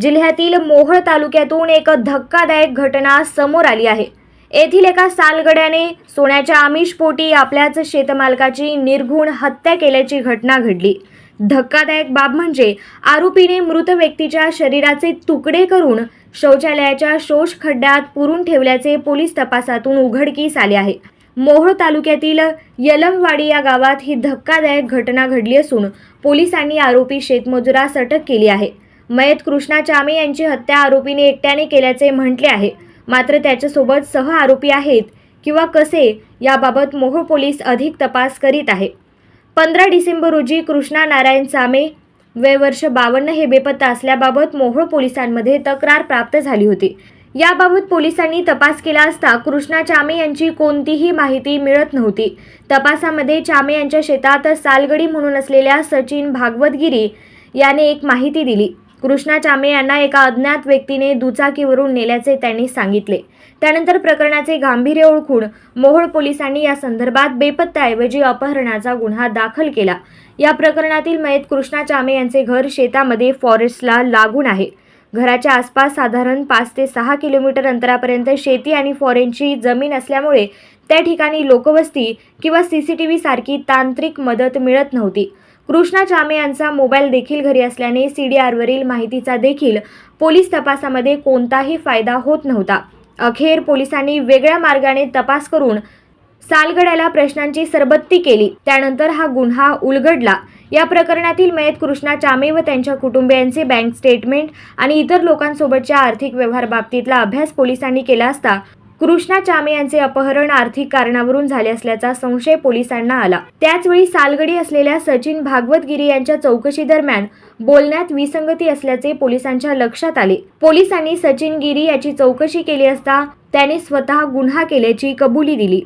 जिल्ह्यातील मोहोळ तालुक्यातून एक धक्कादायक घटना समोर आली आहे. येथील एका सालगड्याने सोन्याच्या आमिषपोटी आपल्याच शेतमालकाची निर्घुण हत्या केल्याची घटना घडली. धक्कादायक बाब म्हणजे आरोपीने मृत व्यक्तीच्या शरीराचे तुकडे करून शौचालयाच्या शोष खड्ड्यात पुरून ठेवल्याचे पोलीस तपासातून उघडकीस आले आहे. मोहोळ तालुक्यातील यलमवाडी या गावात ही धक्कादायक घटना घडली असून पोलिसांनी आरोपी शेतमजुरास अटक केली आहे. मयत कृष्णा चामे यांची हत्या आरोपीने एकट्याने केल्याचे म्हटले आहे. मात्र त्याच्यासोबत सह आरोपी आहेत किंवा कसे याबाबत मोहोळ पोलीस अधिक तपास करीत आहे. पंधरा डिसेंबर रोजी कृष्णा नारायण चामे वय वर्ष बावन्न हे बेपत्ता असल्याबाबत मोहोळ पोलिसांमध्ये तक्रार प्राप्त झाली होती. याबाबत पोलिसांनी तपास केला असता कृष्णा चामे यांची कोणतीही माहिती मिळत नव्हती. तपासामध्ये चामे यांच्या शेतात सालगडी म्हणून असलेल्या सचिन भागवतगिरी याने एक माहिती दिली. कृष्णा चामे यांना एका अज्ञात व्यक्तीने दुचाकीवरून नेल्याचे त्यांनी सांगितले. त्यानंतर प्रकरणाचे गांभीर्य ओळखून मोहोळ पोलिसांनी या संदर्भात बेपत्ताऐवजी अपहरणाचा गुन्हा दाखल केला. या प्रकरणातील मयत कृष्णा चामे यांचे घर शेतामध्ये फॉरेस्टला लागून आहे. घराच्या आसपास साधारण पाच ते सहा किलोमीटर अंतरापर्यंत शेती आणि फॉरेनची जमीन असल्यामुळे त्या ठिकाणी लोकवस्ती किंवा सी सी टी व्हीसारखी तांत्रिक मदत मिळत नव्हती. कृष्णा चामे यांचा मोबाईल देखील घरी असल्याने सी डी आरवरील माहितीचा देखील पोलीस तपासामध्ये कोणताही फायदा होत नव्हता. अखेर पोलिसांनी वेगळ्या मार्गाने तपास करून सालगड्याला प्रश्नांची सरबत्ती केली. त्यानंतर हा गुन्हा उलगडला. या प्रकरणातील मयत कृष्णा चामे व त्यांच्या कुटुंबियांचे बँक स्टेटमेंट आणि इतर लोकांसोबतच्या आर्थिक व्यवहार बाबतीतला अभ्यास पोलिसांनी केला असता कृष्णा चामे यांचे अपहरण आर्थिक कारणावरून झाले असल्याचा संशय पोलिसांना आला. त्याचवेळी सालगडी असलेल्या सचिन भागवतगिरी यांच्या चौकशी दरम्यान बोलण्यात विसंगती असल्याचे पोलिसांच्या लक्षात आले. पोलिसांनी सचिन गिरी याची चौकशी केली असता त्याने स्वतः गुन्हा केल्याची कबुली दिली.